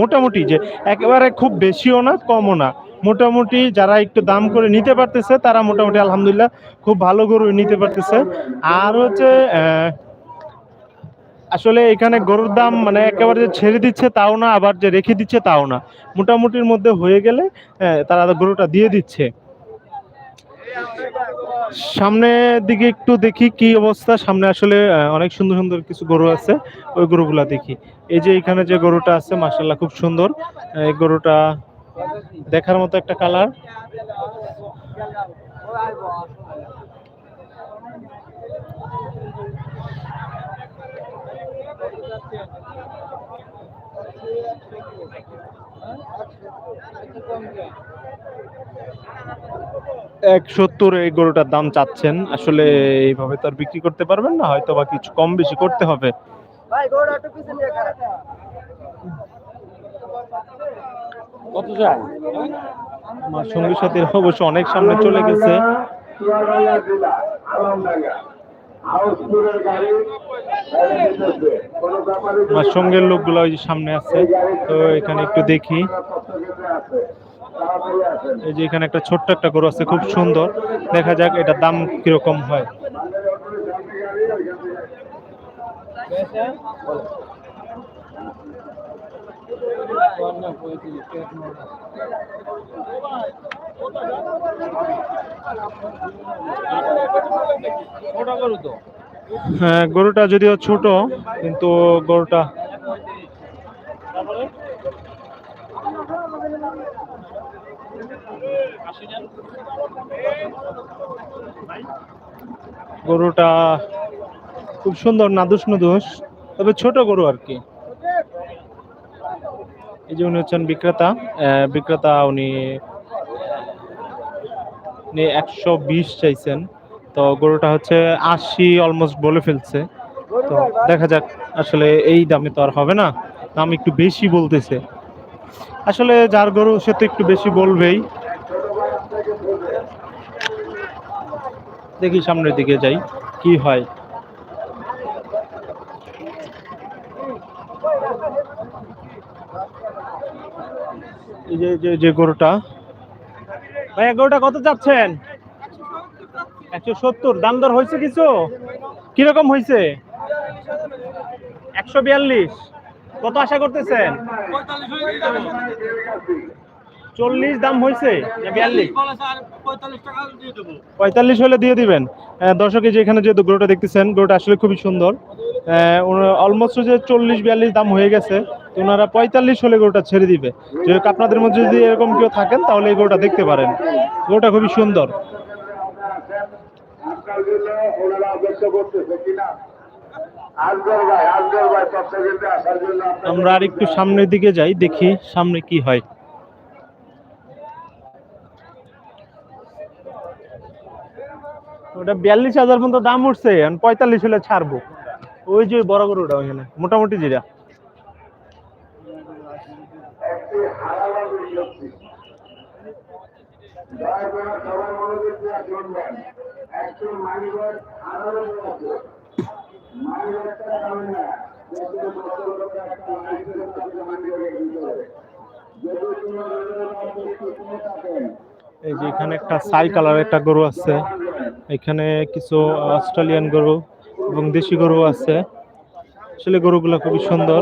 মোটামুটি যে একেবারে খুব বেশিও না, কমও না। মোটামুটি যারা একটু দাম করে নিতে পারতেছে, তারা মোটামুটি আলহামদুলিল্লাহ খুব ভালো গরু নিতে পারতেছে। আর হচ্ছে আসলে এখানে গরুর দাম মানে একেবারে যে ছেড়ে দিচ্ছে তাও না, আবার যে রেখে দিচ্ছে তাও না। মোটামুটির মধ্যে হয়ে গেলে তারা গরুটা দিয়ে দিচ্ছে। সামনের দিকে একটু দেখি কি অবস্থা। সামনে আসলে অনেক সুন্দর সুন্দর কিছু গরু আছে, ওই গরুগুলা দেখি। এই যে এখানে যে গরুটা আছে মাসাল্লাহ খুব সুন্দর। এই গরুটা দেখার মতো একটা কালার এক সত্তর এই গরুটার দাম চাচ্ছেন। আসলে এইভাবে তো আর বিক্রি করতে পারবেন না হয়তো বা কিছু কম বেশি করতে হবে। আমার সঙ্গী সাথীর অবশ্য অনেক সামনে চলে গেছে। আমার সঙ্গের লোকগুলো ওই যে সামনে আছে তো এখানে একটু দেখি। এই যে এখানে একটা ছোট্ট একটা গরু আছে, খুব সুন্দর। দেখা যাক এটার দাম কীরকম হয়। হ্যাঁ গরুটা যদিও ছোট, কিন্তু গরুটা গরুটা খুব সুন্দর নাদুস নুদুস, তবে ছোট গরু আর কি। এই যে উনি হচ্ছেন বিক্রেতা বিক্রেতা উনি একশো বিশ চাইছেন। তো গরুটা হচ্ছে আশি অলমোস্ট বলে ফেলছে। তো দেখা যাক, আসলে এই দামে তো আর হবে না, দাম একটু বেশি বলতেছে। আসলে যার গরু সে তো একটু বেশি বলবেই। দেখি সামনের দিকে যাই, কি হয়। যে যে যে গরুটা। ভাইয়া, গরুটা কত চাচ্ছেন? একশো সত্তর। দাম দর হয়েছে কিছু? কীরকম হয়েছে? একশো বিয়াল্লিশ। কত আশা করতেছেন? চল্লিশ দাম হয়েছে পঁয়তাল্লিশ হলে দিয়ে দিবেন। দর্শক যে এখানে যে গরুটা দেখতেছেন, গরুটা আসলে খুবই সুন্দর। অলমোস্ট যে চল্লিশ, বিয়াল্লিশ দাম হয়ে গেছে, তো ওনারা পঁয়তাল্লিশ হলে গরুটা ছেড়ে দিবে। যে আপনাদের মধ্যে যদি এরকম কেউ থাকেন, তাহলে এই গরুটা দেখতে পারেন। গরুটা খুবই সুন্দর। আমরা আর একটু সামনের দিকে যাই দেখি সামনে কি হয়। ওটা বিয়াল্লিশ হাজার পর্যন্ত দাম উঠছে পঁয়তাল্লিশ হলে ছাড়বো। ওই যে বড় গরুটা ওইখানে মোটামুটি যেটা। একটি হারালাম বিজ্ঞপ্তি এই যে এখানে একটা সাই কালার একটা গরু আছে। এখানে কিছু অস্ট্রেলিয়ান গরু এবং দেশি গরু আছে। আসলে গরুগুলো খুবই সুন্দর।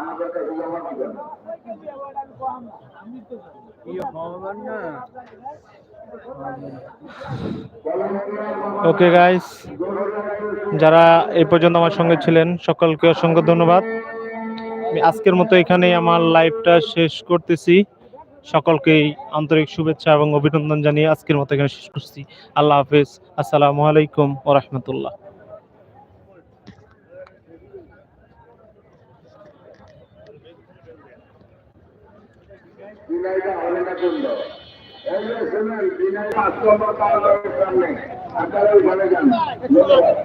আমাদের কাছে জমা দিবেন ওকে গাইস যারা এই পর্যন্ত আমার সঙ্গে ছিলেন, সকলকে অসংখ্য ধন্যবাদ। আমি আজকের মতো এখানেই আমার লাইভটা শেষ করতেছি। সকলকেই আন্তরিক শুভেচ্ছা এবং অভিনন্দন জানিয়ে আজকের মতো এখানে শেষ করছি। আল্লাহ হাফেজ। আসসালামু আলাইকুম ও রহমতুল্লাহ। বিনয়টা হবে না করল এই যে শুনুন বিনয় পাঁচ নম্বর পাওয়া যাবে সামনে। আপনারা ওইখানে যান। ধন্যবাদ।